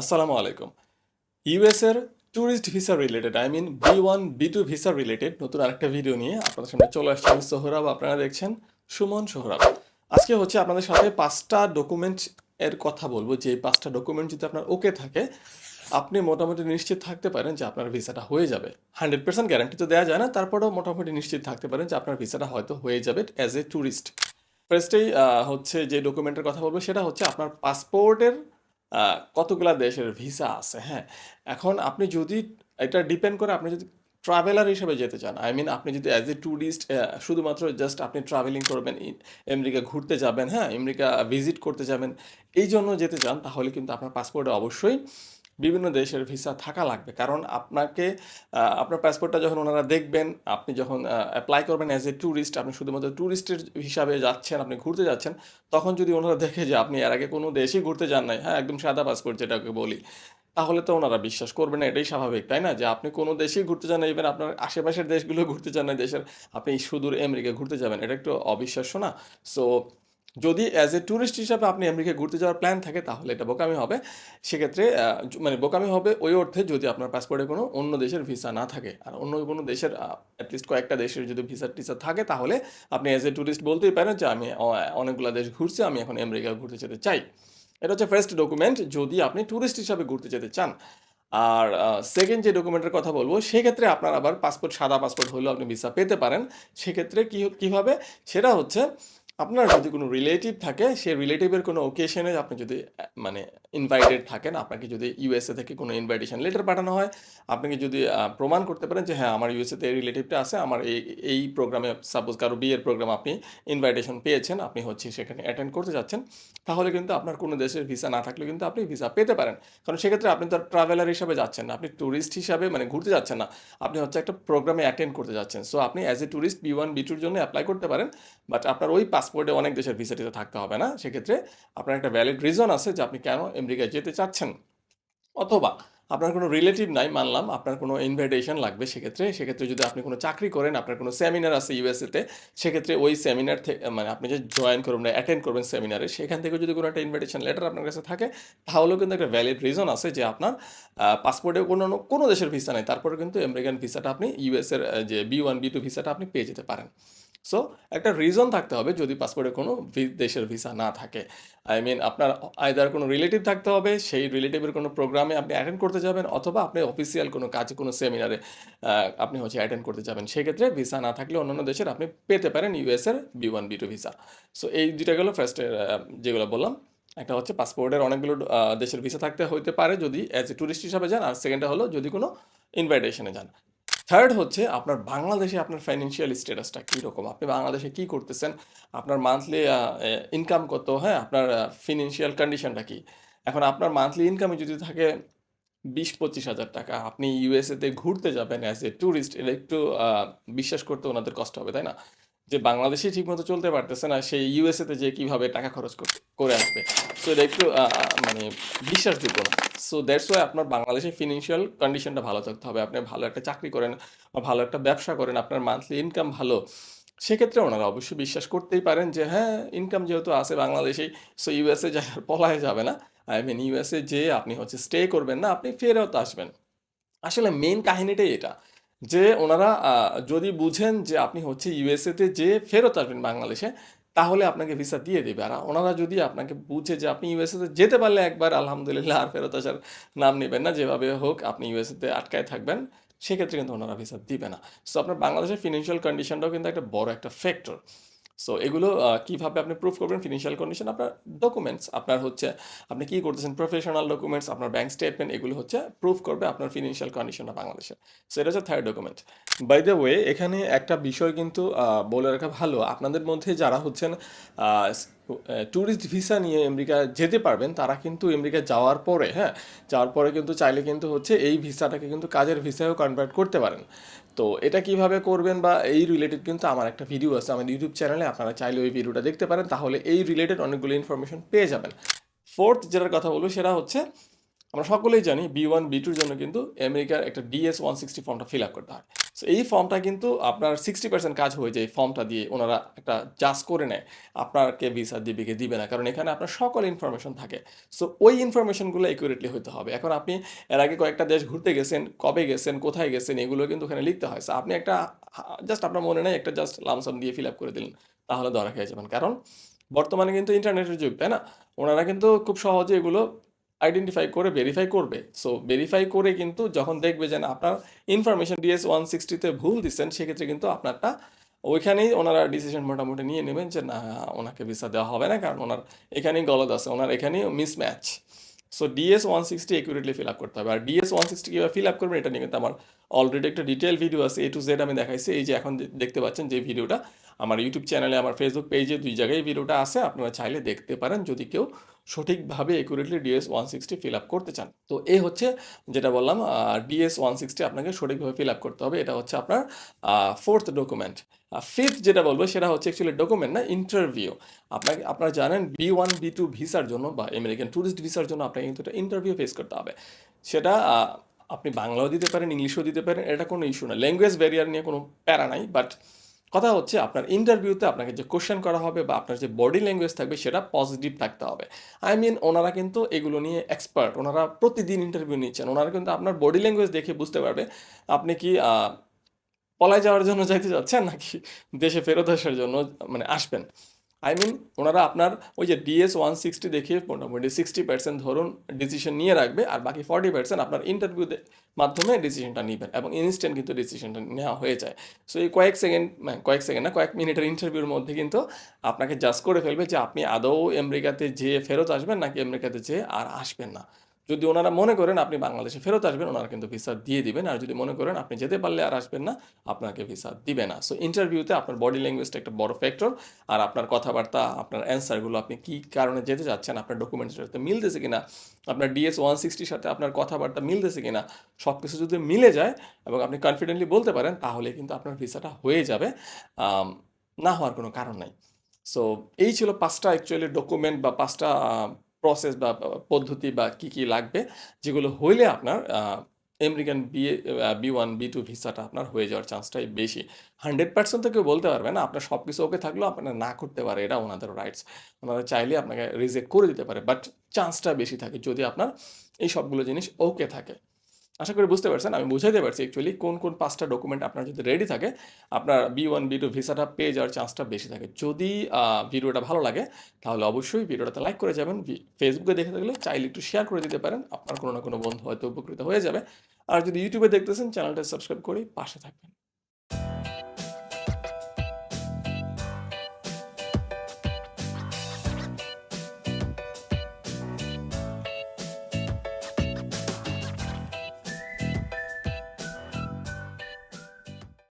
আসসালামু আলাইকুম। ইউএস এর tourist visa related, I mean B one, B two visa related নতুন আরেকটা ভিডিও নিয়ে আপনাদের সামনে চলে আসছে আমি সোহরাব। আপনারা দেখছেন সুমন সোহরাব। আজকে হচ্ছে আপনাদের সাথে পাঁচটা ডকুমেন্ট এর কথা বলব। যে পাঁচটা ডকুমেন্ট যদি আপনার ওকে থাকে, আপনি মোটামুটি নিশ্চিত থাকতে পারেন যে আপনার ভিসাটা হয়ে যাবে। হান্ড্রেড পার্সেন্ট গ্যারান্টি তো দেওয়া যায় না, তারপরেও মোটামুটি নিশ্চিত থাকতে পারেন যে আপনার ভিসাটা হয়তো হয়ে যাবে অ্যাজ এ ট্যুরিস্ট ফার্স্টেই হচ্ছে যে ডকুমেন্টের কথা বলব, সেটা হচ্ছে আপনার পাসপোর্টের কতগুলা দেশের ভিসা আছে হ্যাঁ? এখন আপনি যদি, এটা ডিপেন্ড করে আপনি যদি ট্রাভেলার হিসেবে যেতে চান আই মিন আপনি যদি অ্যাজ এ ট্যুরিস্ট শুধুমাত্র জাস্ট আপনি ট্রাভেলিং করবেন আমেরিকা ঘুরতে যাবেন হ্যাঁ? আমেরিকা ভিজিট করতে যাবেন, এই জন্য যেতে চান, তাহলে কিন্তু আপনার পাসপোর্টে অবশ্যই বিভিন্ন দেশের ভিসা থাকা লাগবে। কারণ আপনাকে আপনার পাসপোর্টটা যখন ওনারা দেখবেন, আপনি যখন অ্যাপ্লাই করবেন অ্যাজ এ ট্যুরিস্ট আপনি শুধুমাত্র ট্যুরিস্টের হিসাবে যাচ্ছেন, আপনি ঘুরতে যাচ্ছেন, তখন যদি ওনারা দেখে যে আপনি এর আগে কোনো দেশেই ঘুরতে যান নাই হ্যাঁ একদম সাদা পাসপোর্ট যেটাকে বলি, তাহলে তো ওনারা বিশ্বাস করবে না, এটাই স্বাভাবিক, তাই না? যে আপনি কোনো দেশেই ঘুরতে যান না ইভেন আপনার আশেপাশের দেশগুলো ঘুরতে যান না দেশের, আপনি সুদূর আমেরিকা ঘুরতে যাবেন, এটা একটু অবিশ্বাস্য না? সো যদি অ্যাজ এ ট্যুরিস্ট হিসাবে আপনি আমেরিকায় ঘুরতে যাওয়ার প্ল্যান থাকে, তাহলে এটা বোকামি হবে। সেক্ষেত্রে মানে বোকামি হবে ওই অর্থে যদি আপনার পাসপোর্টে কোনো অন্য দেশের ভিসা না থাকে। আর অন্য কোনো দেশের অ্যাটলিস্ট কয়েকটা দেশের যদি ভিসা টিসা থাকে, তাহলে আপনি অ্যাজ এ ট্যুরিস্ট বলতেই পারেন যে আমি অনেকগুলো দেশ ঘুরছি, আমি এখন আমেরিকা ঘুরতে যেতে চাই। এটা হচ্ছে ফার্স্ট ডকুমেন্ট যদি আপনি ট্যুরিস্ট হিসাবে ঘুরতে যেতে চান। আর সেকেন্ড যে ডকুমেন্টের কথা বলব, সেক্ষেত্রে আপনার আবার পাসপোর্ট সাদা পাসপোর্ট হলেও আপনি ভিসা পেতে পারেন। সেক্ষেত্রে কী, কীভাবে? সেটা হচ্ছে আপনার যদি কোনো রিলেটিভ থাকে, সেই রিলেটিভের কোনো ওকেশনে আপনি যদি মানে ইনভাইটেড থাকেন, আপনাকে যদি ইউএসএ থেকে কোনো ইনভাইটেশন লেটার পাঠানো হয়, আপনাকে যদি প্রমাণ করতে পারেন যে হ্যাঁ আমার ইউএসএতে এই রিলেটিভটা আছে, আমার এই এই প্রোগ্রামে সাপোজ কারও বিয়ের প্রোগ্রাম আপনি ইনভাইটেশন পেয়েছেন, আপনি হচ্ছে সেখানে অ্যাটেন্ড করতে যাচ্ছেন, তাহলে কিন্তু আপনার কোনো দেশের ভিসা না থাকলে কিন্তু আপনি ভিসা পেতে পারেন। কারণ সেক্ষেত্রে আপনি তো ট্রাভেলার হিসাবে যাচ্ছেন না, আপনি ট্যুরিস্ট হিসাবে মানে ঘুরতে যাচ্ছেন না, আপনি হচ্ছে একটা প্রোগ্রামে অ্যাটেন্ড করতে যাচ্ছেন। সো আপনি as a tourist B one B টুর জন্য অ্যাপ্লাই করতে পারেন বাট আপনার ওই পাসপোর্টে অনেক দেশের ভিসা টিসা থাকতে হবে না? সেক্ষেত্রে আপনার একটা ভ্যালিড রিজন আছে যে আপনি কেন আমেরিকায় যেতে চাচ্ছেন। অথবা আপনার কোনো রিলেটিভ নাই, মানলাম, আপনার কোনো ইনভাইটেশন লাগবে সেক্ষেত্রে। সেক্ষেত্রে যদি আপনি কোনো চাকরি করেন, আপনার কোনো সেমিনার আছে ইউএসএতে সেক্ষেত্রে ওই সেমিনার থেকে মানে আপনি যে জয়েন করবেন অ্যাটেন্ড করবেন সেমিনারে সেখান থেকে যদি কোনো একটা ইনভাইটেশন লেটার আপনার কাছে থাকে, তাহলেও কিন্তু একটা ভ্যালিড রিজন আছে যে আপনার পাসপোর্টে কোনো কোনো দেশের ভিসা নেই। তারপরে কিন্তু আমেরিকান ভিসাটা আপনি ইউএসের যে বি ওয়ান বি টু ভিসাটা আপনি পেয়ে যেতে পারেন। সো একটা রিজন থাকতে হবে যদি পাসপোর্টে কোনো দেশের ভিসা না থাকে। আই মিন আপনার আইদার কোনো রিলেটিভ থাকতে হবে, সেই রিলেটিভের কোনো প্রোগ্রামে আপনি অ্যাটেন্ড করতে যাবেন, অথবা আপনি অফিসিয়াল কোনো কাজে, কোনো সেমিনারে আপনি হচ্ছে অ্যাটেন্ড করতে যাবেন। সেক্ষেত্রে ভিসা না থাকলে অন্যান্য দেশের আপনি পেতে পারেন ইউএসের B one B two visa so এই দুইটা গেলো ফার্স্টের যেগুলো বললাম। একটা হচ্ছে পাসপোর্টের অনেকগুলো দেশের ভিসা থাকতে হইতে পারে যদি অ্যাজ এ ট্যুরিস্ট হিসাবে যান। আর সেকেন্ডটা হলো যদি কোনো ইনভাইটেশনে যান। থার্ড হচ্ছে আপনার বাংলাদেশে আপনার ফাইন্যান্সিয়াল স্ট্যাটাসটা কীরকম? আপনি বাংলাদেশে কী করতেছেন? আপনার মান্থলি ইনকাম কত? হ্যাঁ আপনার ফিনান্সিয়াল কন্ডিশনটা কি? এখন আপনার মান্থলি ইনকামে যদি থাকে বিশ পঁচিশ হাজার টাকা, আপনি ইউএসএতে ঘুরতে যাবেন অ্যাজ এ ট্যুরিস্ট এটা একটু বিশ্বাস করতে ওনাদের কষ্ট হবে, তাই না? যে বাংলাদেশে ঠিকমতো চলতে পারতেছে না, সেই ইউএসএতে যে কীভাবে টাকা খরচ করে আসবে। সো এটা একটু মানে বিশ্বাসযোগ্য না। সো দ্যাটস ওয়াই আপনার বাংলাদেশে ফিনান্সিয়াল কন্ডিশনটা ভালো থাকতে হবে। আপনি ভালো একটা চাকরি করেন বা ভালো একটা ব্যবসা করেন, আপনার মান্থলি ইনকাম ভালো, সেক্ষেত্রে ওনারা অবশ্যই বিশ্বাস করতেই পারেন যে হ্যাঁ ইনকাম যেহেতু আছে বাংলাদেশেই সো ইউএসএ যা পলায় যাবে না। আই মিন ইউএসএ যে আপনি হচ্ছে স্টে করবেন না, আপনি ফেরত আসবেন। আসলে মেন কাহিনীটাই এটা। যে ওনারা যদি বুঝেন যে আপনি হচ্ছে ইউএসএতে যে ফেরত আসবেন বাংলাদেশে, তাহলে আপনাকে ভিসা দিয়ে দেবে। আর ওনারা যদি আপনাকে বুঝে যে আপনি ইউএসএতে যেতে পারলে একবার, আলহামদুলিল্লাহ, আর ফেরত আসার নাম নেবেন না, যেভাবে হোক আপনি ইউএসএতে আটকায় থাকবেন, সেক্ষেত্রে কিন্তু ওনারা ভিসা দিবে না। সো আপনার বাংলাদেশের ফিনান্সিয়াল কন্ডিশনটাও কিন্তু একটা বড় একটা ফ্যাক্টর সো এগুলো কীভাবে আপনি প্রুফ করবেন ফিনান্সিয়াল কন্ডিশন আপনার ডকুমেন্টস আপনার হচ্ছে, আপনি কী করতেছেন প্রফেশনাল ডকুমেন্টস আপনার ব্যাংক স্টেটমেন্ট এগুলো হচ্ছে প্রুফ করবে আপনার ফিনান্সিয়াল কন্ডিশনটা বাংলাদেশে সো এটা হচ্ছে third document by the way এখানে একটা বিষয় কিন্তু বলে রাখা ভালো। আপনাদের মধ্যে যারা হচ্ছেন ট্যুরিস্ট ভিসা নিয়ে আমেরিকা যেতে পারবেন, তারা কিন্তু আমেরিকা যাওয়ার পরে হ্যাঁ যাওয়ার পরে কিন্তু চাইলে কিন্তু হচ্ছে এই ভিসাটাকে কিন্তু কাজের ভিসায়ও কনভার্ট করতে পারেন। তো এটা কীভাবে করবেন বা এই রিলেটেড কিন্তু আমার একটা ভিডিও আছে, আমার ইউটিউব চ্যানেলে আপনারা চাইলে ওই ভিডিওটা দেখতে পারেন, তাহলে এই রিলেটেড অনেকগুলো ইনফরমেশন পেয়ে যাবেন। ফোর্থ যেটার কথা বলব সেটা হচ্ছে আমরা সকলেই জানি বি ওয়ান বি টুর জন্য কিন্তু আমেরিকার একটা ডিএস ওয়ান সিক্সটি ফর্মটা ফিল আপ করতে হয়। সো এই ফর্মটা কিন্তু আপনার সিক্সটি পার্সেন্ট কাজ হয়ে যায় এই ফর্মটা দিয়ে ওনারা একটা জাজ করে নেয়। আপনাকে ভিসা দিবে কি দিবে না, কারণ এখানে আপনার সকল ইনফরমেশন থাকে। সো ওই ইনফরমেশনগুলো একুরেটলি হতে হবে। এখন আপনি এর আগে কয়েকটা দেশ ঘুরতে গেছেন, কবে গেছেন, কোথায় গেছেন, এগুলো কিন্তু ওখানে লিখতে হয়। সো আপনি একটা জাস্ট আপনার মনে নেই, একটা জাস্ট লামসাম দিয়ে ফিল আপ করে দিলেন, তাহলে ধরা খেয়ে যাবেন। কারণ বর্তমানে কিন্তু ইন্টারনেটের যুগ, তাই না? ওনারা কিন্তু খুব সহজে এগুলো আইডেন্টিফাই করে ভেরিফাই করবে। সো ভেরিফাই করে কিন্তু যখন দেখবে যে আপনার ইনফরমেশন ডিএস ওয়ান সিক্সটিতে ভুল দিচ্ছেন, সেক্ষেত্রে কিন্তু আপনারটা ওইখানেই ওনারা ডিসিশন মোটামুটি নিয়ে নেবেন যে না, ওনাকে ভিসা দেওয়া হবে না, কারণ ওনার এখানেই গলদ আছে, ওনার এখানেই mismatch so DS one sixty accurately fill up করতে হবে। আর ডিএস ওয়ান সিক্সটি কীভাবে ফিল আপ করবেন, এটা নিয়ে কিন্তু আমার অলরেডি একটা ডিটেল ভিডিও আছে এ টু জেড আমি দেখাইছি। এই যে এখন দেখতে পাচ্ছেন যে ভিডিওটা আমার ইউটিউব চ্যানেলে আমার ফেসবুক পেজে দুই জায়গায় ভিডিওটা আছে, আপনারা চাইলে দেখতে পারেন। যদি কেউ সঠিকভাবে accurately DS one sixty fill up করতে চান। তো এ হচ্ছে যেটা বললাম ডিএস ওয়ান সিক্সটি আপনাকে সঠিকভাবে ফিল আপ করতে হবে। এটা হচ্ছে আপনার ফোর্থ ডকুমেন্ট ফিফথ যেটা বলব, সেটা হচ্ছে অ্যাকচুয়ালি ডকুমেন্ট না ইন্টারভিউ আপনাকে, আপনারা জানেন বি ওয়ান বি টু ভিসার জন্য বা আমেরিকান ট্যুরিস্ট ভিসার জন্য আপনাকে কিন্তু একটা ইন্টারভিউ ফেস করতে হবে। সেটা আপনি বাংলাও দিতে পারেন, ইংলিশও দিতে পারেন, এটা কোনো ইস্যু না। ল্যাঙ্গুয়েজ ব্যারিয়ার নিয়ে কোনো প্যারা নাই বাট কথা হচ্ছে আপনার ইন্টারভিউতে আপনাকে যে কোশ্চেন করা হবে বা আপনার যে বডি ল্যাঙ্গুয়েজ থাকবে সেটা পজিটিভ থাকতে হবে। আই মিন ওনারা কিন্তু এগুলো নিয়ে এক্সপার্ট ওনারা প্রতিদিন ইন্টারভিউ নিচ্ছেন। ওনারা কিন্তু আপনার বডি ল্যাঙ্গুয়েজ দেখে বুঝতে পারবে আপনি কি পলায় যাওয়ার জন্য যাইতে যাচ্ছেন নাকি দেশে ফেরত আসার জন্য মানে আসবেন। আই মিন ওনারা আপনার ওই যে ডিএস ওয়ান সিক্সটি দেখে মোটামুটি সিক্সটি পার্সেন্ট ধরুন ডিসিশন নিয়ে রাখবে, আর বাকি ফর্টি পার্সেন্ট আপনার ইন্টারভিউ মাধ্যমে ডিসিশনটা নেবেন এবং ইনস্ট্যান্ট কিন্তু ডিসিশনটা নেওয়া হয়ে যায়। সো এই কয়েক সেকেন্ড হ্যাঁ কয়েক সেকেন্ড না, কয়েক মিনিটের ইন্টারভিউর মধ্যে কিন্তু আপনাকে জাজ করে ফেলবে যে আপনি আদৌ আমেরিকাতে যেয়ে ফেরত আসবেন নাকি আমেরিকাতে যেয়ে আর আসবেন না। যদি ওনারা মনে করেন আপনি বাংলাদেশে ফেরত আসবেন, ওনারা কিন্তু ভিসা দিয়ে দিবেন। আর যদি মনে করেন আপনি যেতে পারলে আর আসবেন না, আপনাকে ভিসা দিবে না। সো ইন্টারভিউতে আপনার বডি ল্যাঙ্গুয়েজটা একটা বড় ফ্যাক্টর আর আপনার কথাবার্তা, আপনার অ্যান্সারগুলো আপনি কী কারণে যেতে চাচ্ছেন, আপনার ডকুমেন্টের সাথে মিলতেছে কিনা, আপনার ডিএস ওয়ান সিক্সটির সাথে আপনার কথাবার্তা মিলতেছে কিনা সব কিছু যদি মিলে যায় এবং আপনি কনফিডেন্টলি বলতে পারেন, তাহলে কিন্তু আপনার ভিসাটা হয়ে যাবে। না হওয়ার কোনো কারণ নাই। সো এই ছিল পাঁচটা অ্যাকচুয়ালি ডকুমেন্ট বা পাঁচটা প্রসেস বা পদ্ধতি বা, কি কি লাগবে, যেগুলো হইলে আপনার American B B one B two ভিসাটা আপনার হয়ে যাওয়ার চান্সটাই বেশি। হান্ড্রেড পার্সেন্ট তো কেউ বলতে পারবে না, আপনার সব কিছু ওকে থাকলেও আপনার না করতে পারে এটা ওনাদের রাইটস ওনারা চাইলে আপনাকে রিজেক্ট করে দিতে পারে বাট চান্সটা বেশি থাকে যদি আপনার এই সবগুলো জিনিস ওকে থাকে। আশা করি বুঝতে পারছেন। আমি বুঝাইতে পারছি অ্যাকচুয়ালি কোন কোন পাঁচটা ডকুমেন্ট আপনার যদি রেডি থাকে, আপনার বি ওয়ান বি টু ভিসাটা পেয়ে যাওয়ার চান্সটা বেশি থাকে। যদি ভিডিওটা ভালো লাগে, তাহলে অবশ্যই ভিডিওটাতে লাইক করে যাবেন। ফেসবুকে দেখে থাকলে চাইলে একটু শেয়ার করে দিতে পারেন। আপনার কোনো না কোনো বন্ধু হয়তো উপকৃত হয়ে যাবে। আর যদি ইউটিউবে দেখতেছেন চ্যানেলটা সাবস্ক্রাইব করে পাশে থাকবেন।